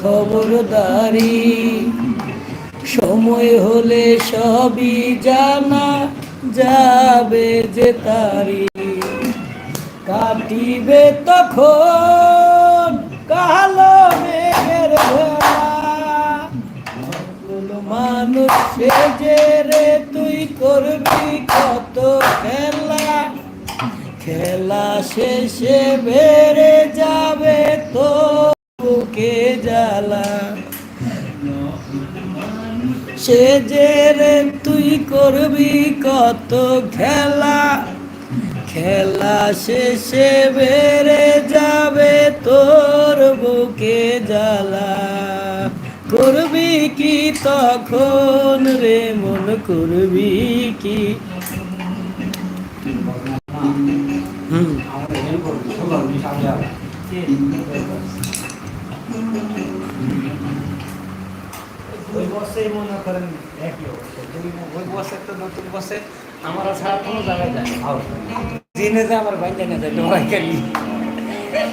খবরদারি, সময় হলে সবই জানা যাবে যে তারি। কাটিবে তখন কালো মেঘের মানুষ যে রে, তুই করবি কত খেলা? খেলা শেষে বেড়ে যাবে তো সে যে রে তুই করবি কত খেলা? খেলা শেষে বেড়ে যাবে তোর বুকে জ্বালা। করবি কি তখন রে, মন করবি কি? হুম। বসে মনে করেন একই অবস্থা। ওই তো নতুন আমার ছাড়া কোনো জায়গায় যায়। দিনে আমার না যায়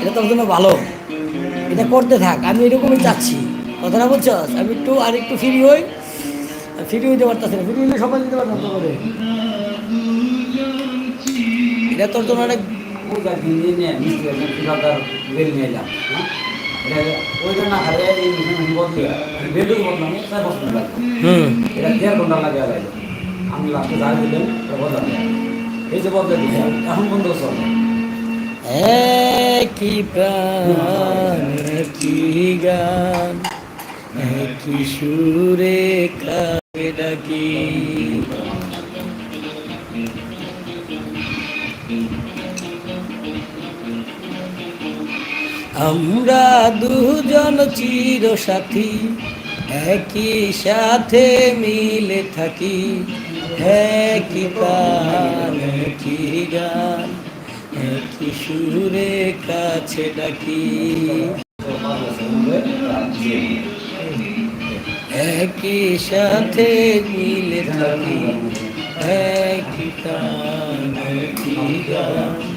এটা তোর জন্য ভালো। এটা করতে থাক, আমি এরকমই চাচ্ছি। কথাটা বলছস আমি একটু আর একটু ফ্রি হই। ফ্রি হইতে পারতেছি না। ফ্রি হইলে সবাই দিতে তো করে। এটা তোর জন্য অনেক ওইটা দিনে বেল নিয়ে হ্যাঁ? এই মেশিন বদলে বেলটুকু বদলাম চার গান একই সুরে কাকে আমরা দুজন চির সাথী একই সাথে মিলে থাকি, একই প্রাণ, একই গান, একই সুরে কাছে ডাকি। একই সাথে মিলে থাকি, একই প্রাণ, একই গান।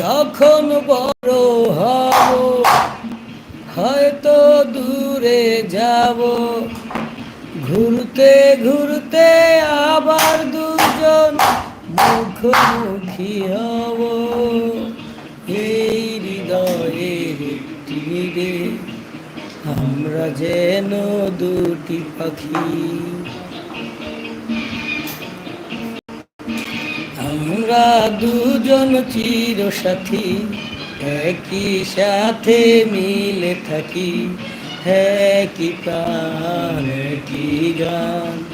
যখন বড় হব হয়তো দূরে যাব। ঘুরতে ঘুরতে আবার দুজন মুখোমুখি হব। এই হৃদয়ের তীরে আমরা যেন দুটি পাখি। আমরা দুজন চির সাথী একই সাথে মিলে থাকি, একই প্রাণ, একই গান।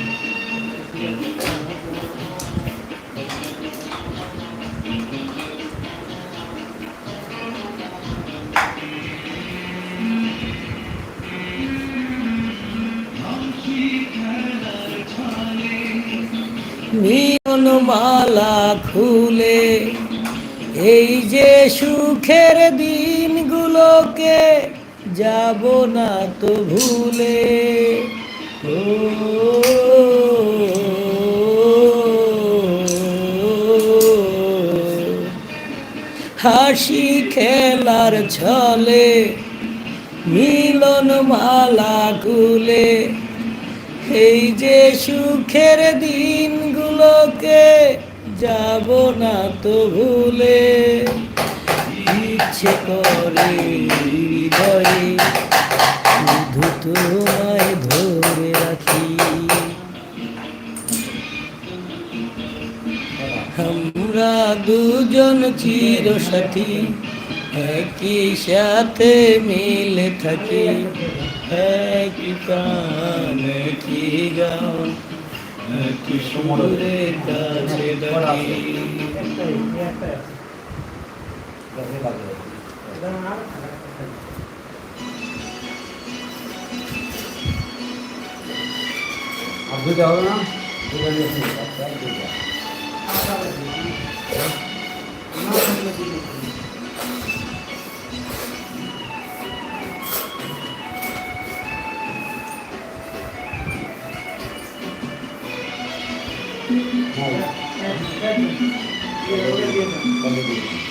দিনগুলোকে যাব না তো ভুলে। ও, হাসি খেলার ছলে, মিলন মালা কুলে। এই যে সুখের দিনগুলোকে যাব না তো ভুলে। ইচ্ছে করে হৃদয়ে শুধু তোমায় ধরে রাখি। আমরা দুজন চির সাথী একই সাথে মিলে থাকি। একই প্রাণ, একই গান, একই সুরে কাছে ডাকি আর দুইটা হবে না জীবন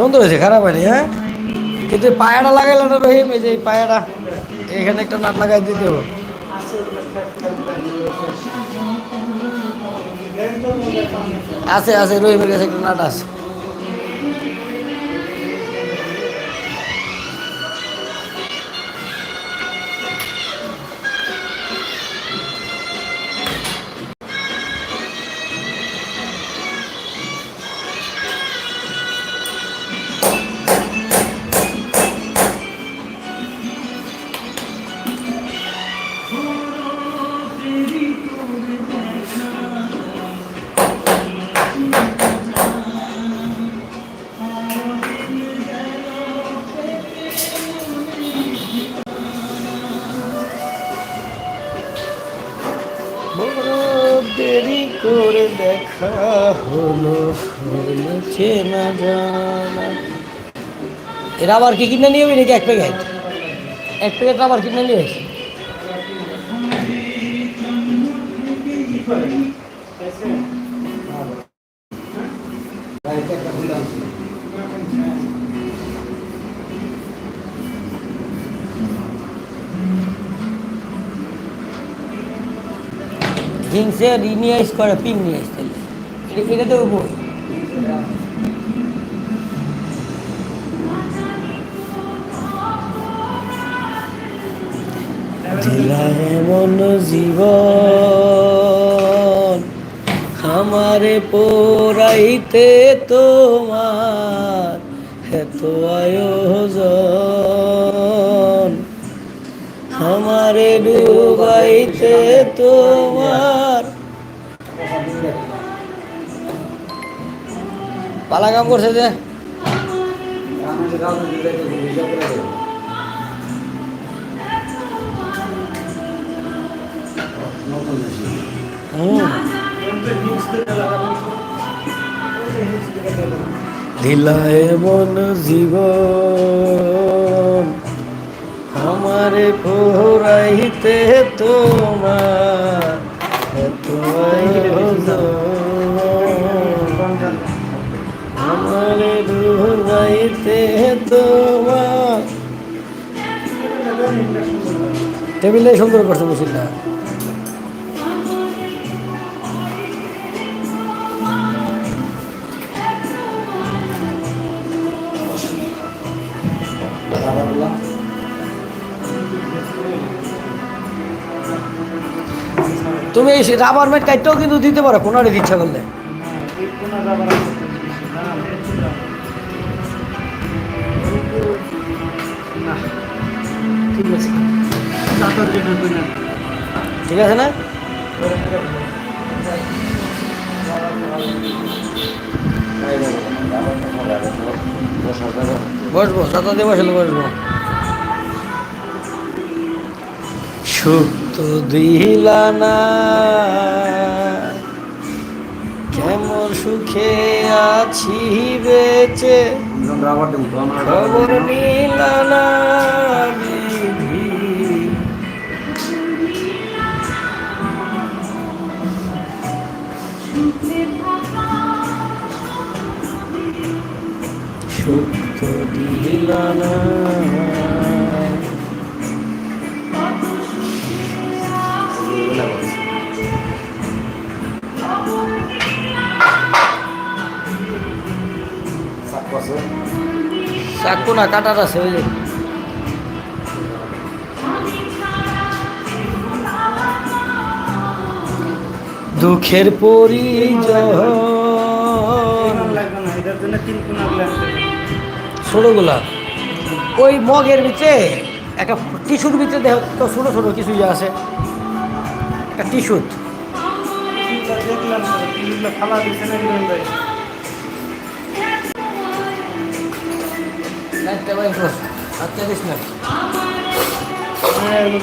সুন্দর হয়েছে, খারাপ হয়নি হ্যাঁ? কিন্তু পায়াটা লাগাইলো না রহিম, এই যে এই পায়াটা, এখানে একটা নাট লাগাই দিতে হবে। আছে আছে, রহিমের কাছে একটা নাট আছে। দেখা হলো হলো চেনা জানা এরা আবার কি কিনে নিয়ে নাকি এক প্যাকেট এক প্যাকেট আবার কিনে নিয়ে হিংসে নিয়ে আইস করে পিন নিয়ে আসতে এটা তো বই দিলা এমন পোড়াইতে তোমার এত আয়োজন। আমারে ডুবাইতে তোমার। পালা কাম করছে যে। দিলায় মন জীবন। আমারে পোড়াইতে তোমার। আমারে ডুবাইতে তোমার টেবিলে সুন্দর করছে মুসিদটা তুমি এই রাবার ম্যাট কাটতেও কিন্তু দিতে পারো কোনারে ইচ্ছা করলে। ঠিক আছে না? বসবো সাতাতে বসলে বসবো। দিল দিলা না কেমন সুখে আছি বেচে। খবর নিলা চাকু না কাটার আছে ওই যে। দুঃখের ছোটোগুলা ওই মগের ভিতরে একটা টিস্যুর ভিতরে দেখ তো ছোটো ছোটো কিছু আছে। একটা টিস্যুত দেখলাম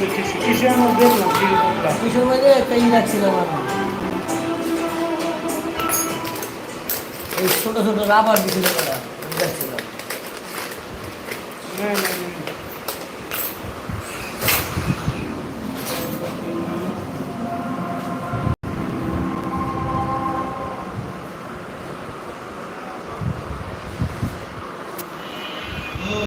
কিছু কিছু আমার দেখলাম তিনগুলো টিস্যুর মধ্যে একটা ই রাখছিলাম আমি এই ছোটো ছোটো রাবার দিছিল